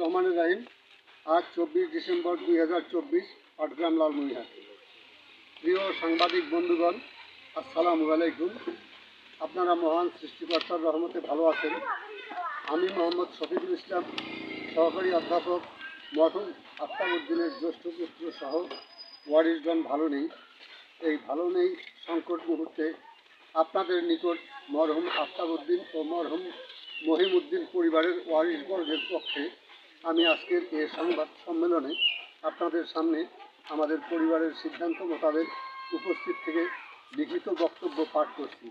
রহমান রাহিম, আজ চব্বিশ ডিসেম্বর দুই হাজার চব্বিশ, পাটগ্রাম লালমনিহাট প্রিয় সাংবাদিক বন্ধুগণ, আসসালামু আলাইকুম। আপনারা মহান সৃষ্টিকর্তার রহমতে ভালো আছেন। আমি মোহাম্মদ শফিকুল ইসলাম, সহকারী অধ্যাপক মঠুম আফতাবুদ্দিনের জ্যেষ্ঠ পুত্র সহ ওয়ারিশগণ ভালো নেই। এই ভালো নেই সংকট মুহূর্তে আপনাদের নিকট মরহুম আফতাবুদ্দিন ও মরহুম মহিমউদ্দিন পরিবারের ওয়ারিশবর্গের পক্ষে আমি আজকের এই সংবাদ সম্মেলনে আপনাদের সামনে আমাদের পরিবারের সিদ্ধান্ত মোতাবেক উপস্থিত থেকে লিখিত বক্তব্য পাঠ করছি,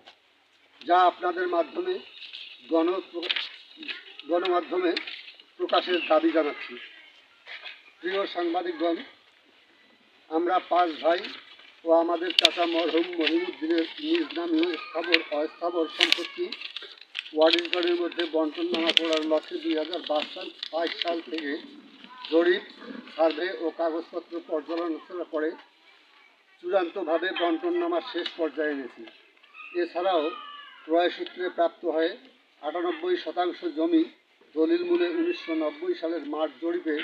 যা আপনাদের মাধ্যমে গণ গণমাধ্যমে প্রকাশের দাবি জানাচ্ছি। প্রিয় সাংবাদিকগণ, আমরা পাঁচ ভাই ও আমাদের চাচা মরহুম মহিমুদ্দিনের নিজ নামীয় স্থাবর অস্থাবর সম্পত্তি ওয়ারিশগড়ের মধ্যে বন্টন নামা পড়ার লক্ষ্যে দুই হাজার বাইশ সাল বাইশ সাল থেকে জরিপ, সার্ভে ও কাগজপত্র পর্যালোচনা করে চূড়ান্তভাবে বন্টননামার শেষ পর্যায়ে এনেছি। এছাড়াও ক্রয় সূত্রে প্রাপ্ত হয়ে আটানব্বই শতাংশ জমি দলিল মূলে উনিশশো নব্বই সালের মাঠ জরিপে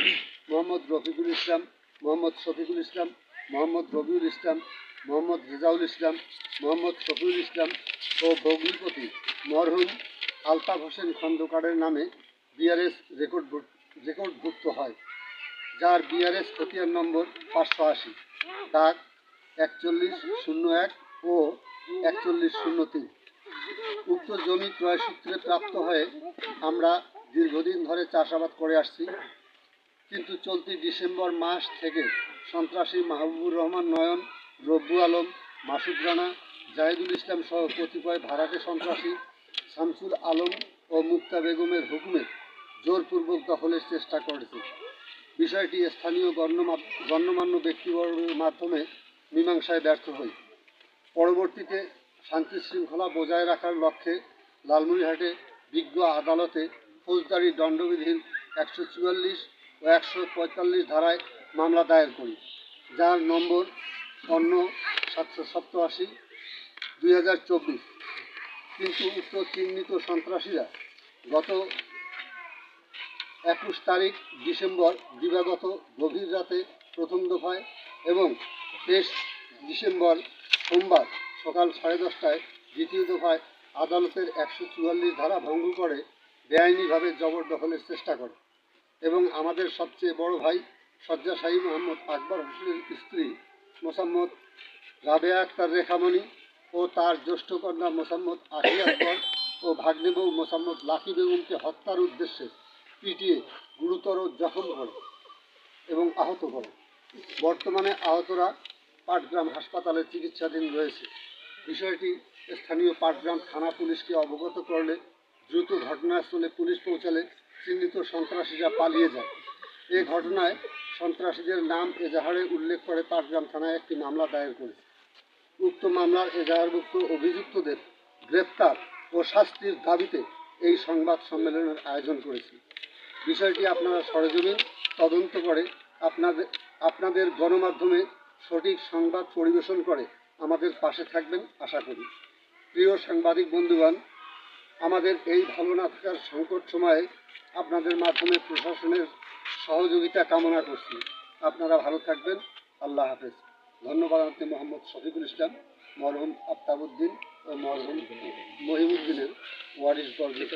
মোহাম্মদ রফিকুল ইসলাম, মোহাম্মদ শফিকুল ইসলাম, মোহাম্মদ রবিউল ইসলাম, মোহাম্মদ রেজাউল ইসলাম, মোহাম্মদ শফিউল ইসলাম ও ভগ্নিপতি মরহুম আলতাফ হোসেন খন্দকারের নামে বিআরএস রেকর্ড রেকর্ডভুক্ত হয়, যার বিআরএস খতিয়ান নম্বর পাঁচশো আশি দাগ একচল্লিশ শূন্য এক ও একচল্লিশ শূন্য তিন। উক্ত জমি ক্রয় সূত্রে প্রাপ্ত হয়ে আমরা দীর্ঘদিন ধরে চাষাবাদ করে আসছি, কিন্তু চলতি ডিসেম্বর মাস থেকে সন্ত্রাসী মাহবুবুর রহমান নয়ন, রব্বু আলম, মাসুদ রানা, জাহিদুল ইসলাম সহ কতিপয় ভাড়াটে সন্ত্রাসী শামসুল আলম ও মুক্তা বেগমের হুকুমে জোরপূর্বক দখলের চেষ্টা করেছে। বিষয়টি স্থানীয় গণ্যমা- গণ্যমান্য ব্যক্তিবর্গের মাধ্যমে মীমাংসায় ব্যর্থ হই। পরবর্তীতে শান্তি শৃঙ্খলা বজায় রাখার লক্ষ্যে লালমনিরহাটে বিজ্ঞ আদালতে ফৌজদারি দণ্ডবিধির একশো চুয়াল্লিশ ও একশো পঁয়তাল্লিশ ধারায় মামলা দায়ের করি, যার নম্বর অন্য সাতশো সপ্তআশি দুই হাজার চব্বিশ। কিন্তু উক্ত চিহ্নিত সন্ত্রাসীরা গত একুশ তারিখ ডিসেম্বর দিবাগত গভীর রাতে প্রথম দফায় এবং তেইশ ডিসেম্বর সোমবার সকাল সাড়ে দশটায় দ্বিতীয় দফায় আদালতের একশো চুয়াল্লিশ ধারা ভঙ্গ করে বেআইনিভাবে জবরদখলের চেষ্টা করে। এবং আমাদের সবচেয়ে বড় ভাই শয্যাশাহী মোহাম্মদ আকবর হোসেনের স্ত্রী মোসাম্মদ রাবেয়া আক্তার রেখামণি ও তার জ্যেষ্ঠ কন্যা মোসাম্মদ আশি আকবর ও ভাগ্নে বউ মোসাম্মদ লাকি বেগমকে হত্যার উদ্দেশ্যে পিটিয়ে গুরুতর জখম করে এবং আহত করে। বর্তমানে আহতরা পাটগ্রাম হাসপাতালে চিকিৎসাধীন রয়েছে। বিষয়টি স্থানীয় পাটগ্রাম থানা পুলিশকে অবগত করলে দ্রুত ঘটনাস্থলে পুলিশ পৌঁছালে চিহ্নিত সন্ত্রাসীরা পালিয়ে যায়। এ ঘটনায় সন্ত্রাসীদের নাম এজাহারে উল্লেখ করে পাটগ্রাম থানায় একটি মামলা দায়ের করেছে। উক্ত মামলার এজাহারভুক্ত অভিযুক্তদের গ্রেপ্তার ও শাস্তির দাবিতে এই সংবাদ সম্মেলনের আয়োজন করেছি। বিষয়টি আপনারা সরেজমিন তদন্ত করে আপনাদের আপনাদের গণমাধ্যমে সঠিক সংবাদ পরিবেশন করে আমাদের পাশে থাকবেন আশা করি। প্রিয় সাংবাদিক বন্ধুগণ, আমাদের এই ভালো না থাকার সংকট সময়ে আপনাদের মাধ্যমে প্রশাসনের সহযোগিতা কামনা করছি। আপনারা ভালো থাকবেন। আল্লাহ হাফেজ। ধন্যবাদ আপনি মোহাম্মদ শফিকুল ইসলাম মরহুম আফতাবুদ্দিন ও মরহুম মহিমুদ্দিনের ওয়ারিশ বর্গের